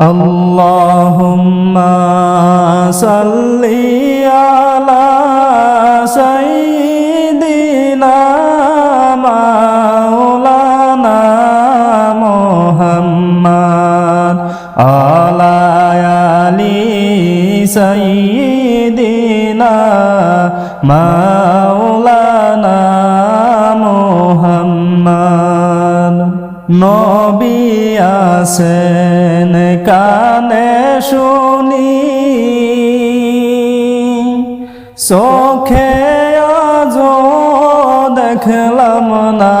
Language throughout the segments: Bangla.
اللهم صل على سيدنا مولانا محمد على آل سيدنا مولانا নবী আসেন কানে শুনি। চোখে আজ দেখলাম না।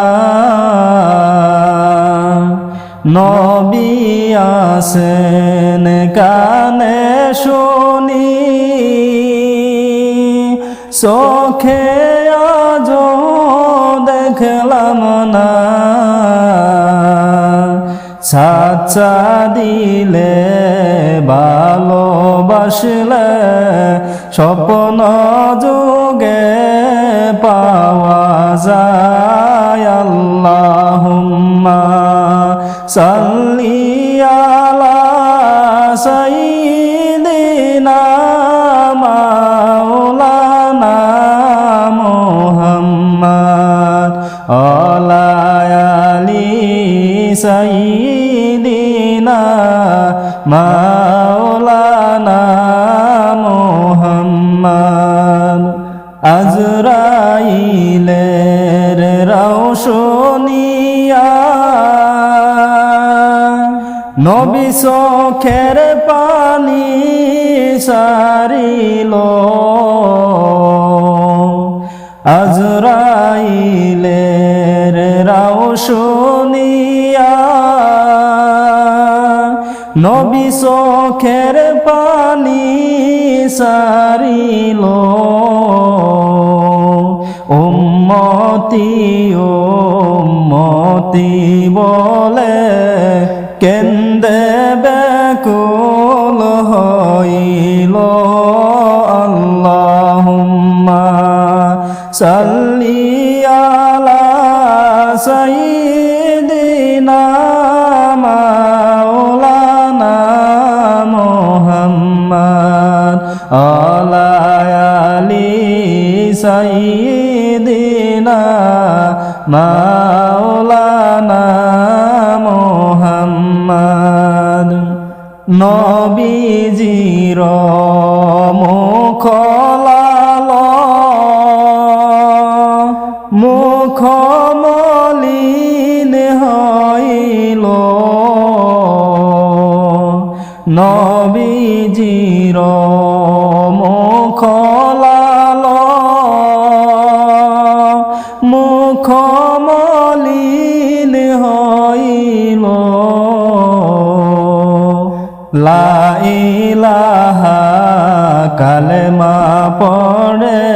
নবী আসেন কানে শুনি। চোখে আজ দেখলাম না। ছাচ্চা দিলে, ভালোবাসলে, স্বপ্ন যোগে পাওয়া যায়। আল্লাহুম্মা সাল্লি আলা সাইয়্যিদিনা মাওলানা মুহাম্মদ, আলা আলি সাইয়্যিদিনা মাওলানা মুহাম্মদ আজরাইলের রৌশনিয়া নবী চোখের পানি সারিল। আজরাইলের রৌশনিয়া চোখের পানি সারিল। উম্মতি উম্মতি বলে কেন্দে বেকুল হইল। আল্লাহুম্মা সাল্লি আলা সাইয়্যিদিনা সাইয়্যিদিনা মাওলানা মুহাম্মদ। নবীজির মুখলাল মুখ মলিন হইল। নবীজির মুখলাল ইলাহা কালেমা পড়ে,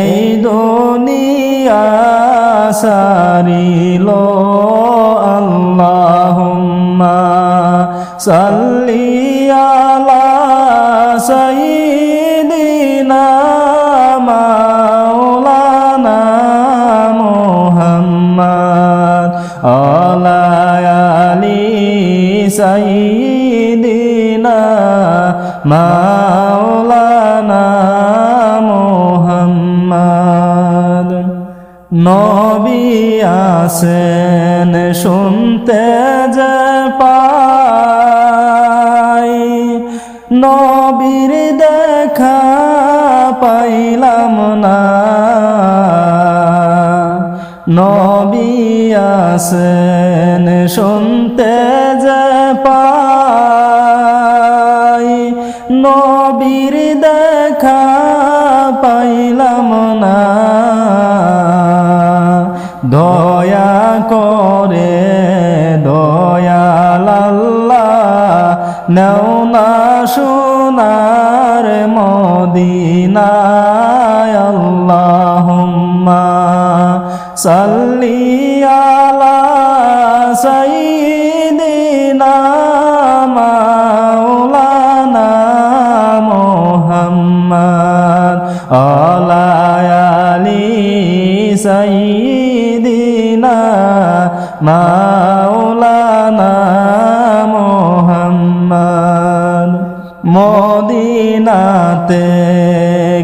এই দুনিয়া সারিল আল্লাহুম্মা সাল্লি আলা সাইয়্যিদিনা মাওলানা মুহাম্মদ, আলা আলি সাইয়্যিদিনা মাওলানা মুহাম্মদ। নবী আসেন শুনতে যে পাই। নবীর দেখা পাইলাম না। নবী আসেন শুনতে যে পাই। নবীর দেখা পাইলাম না। দয়া করে, দয়াল আল্লাহ, নেও না সোনার মদিনায় আল্লাহুম্মা সাল্লি আলা আলি সাইয়্যিদিনা মাওলানা মুহাম্মদ। মদিনাতে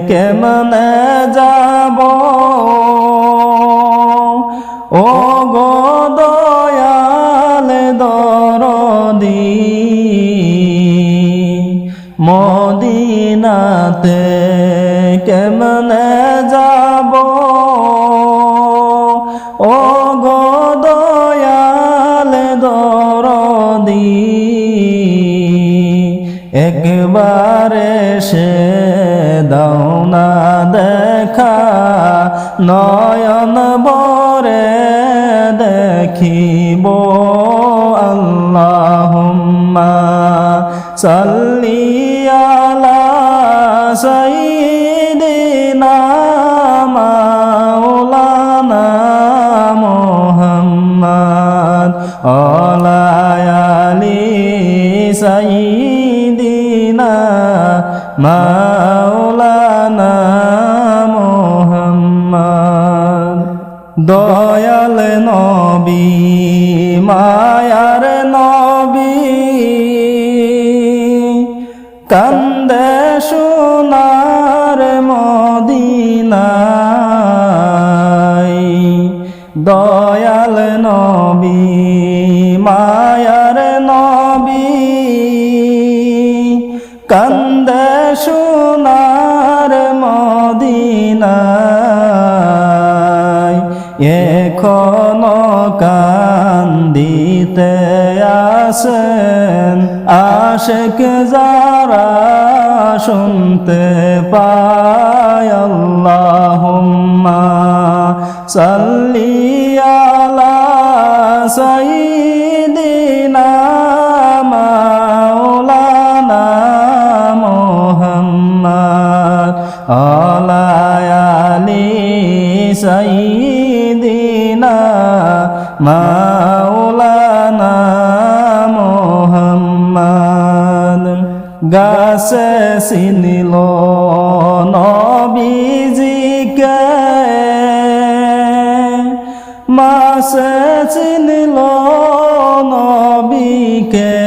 কেমনে যাব? ও গো দয়াল মদিনাতে কেমনে যাব? ও গো দয়াল দরদি, একবারে সে দাওনা দেখা, নয়ন বরে দেখিব আল্লাহুম্মা, সাল্লি আলা সাইয়্যিদিনা মাওলানা মোহাম্মদ অলায়ালি সাইদিনা সাইয়্যিদিনা কান্দে সোনার মদিনায় দয়াল নবী মায়ার নবী কান্দে সোনার মদিনায় এখনও কান্দিতে আসেন। আশেক যারা শুনতে পায় আল্লাহুম্মা সাল্লি আলা সাইয়্যিদিনা মাওলানা মুহাম্মদ আলা আলি মাওলানা গাছে চিনিল নবীজিকে। মাছে চিনিল নবীকে।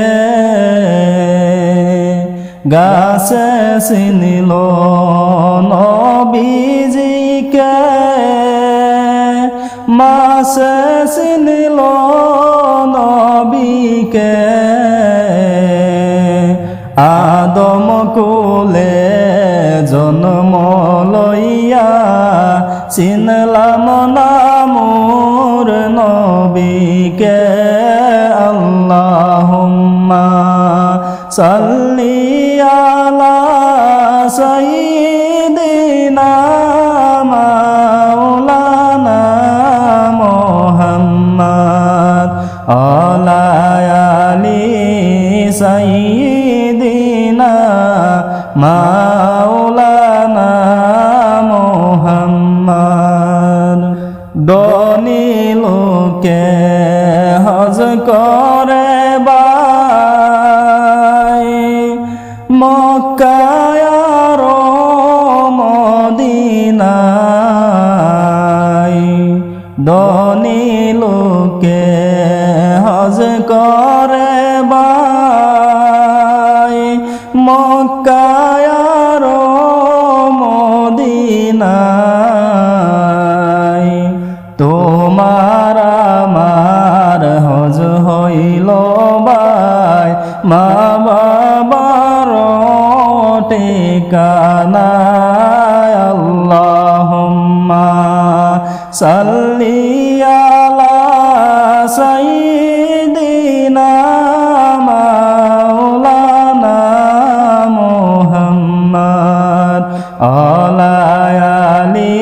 গাছে চিনিল নবীজিকে। মাছে চিনিল নবীকে। আদম কোলে জন্ম লইয়া চিনলাম নামুর নবীকে আল্লাহুম্মা সাল্লি দনি লোকে হজ করে বাই। মক্কায়ার মদিনায় দনি লোকে হজ করে মা বাবার টেকানা আল্লাহুম্মা সাল্লি আলা সাইয়্যিদিনা মাওলানা মুহাম্মদ আলা আলি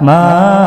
মা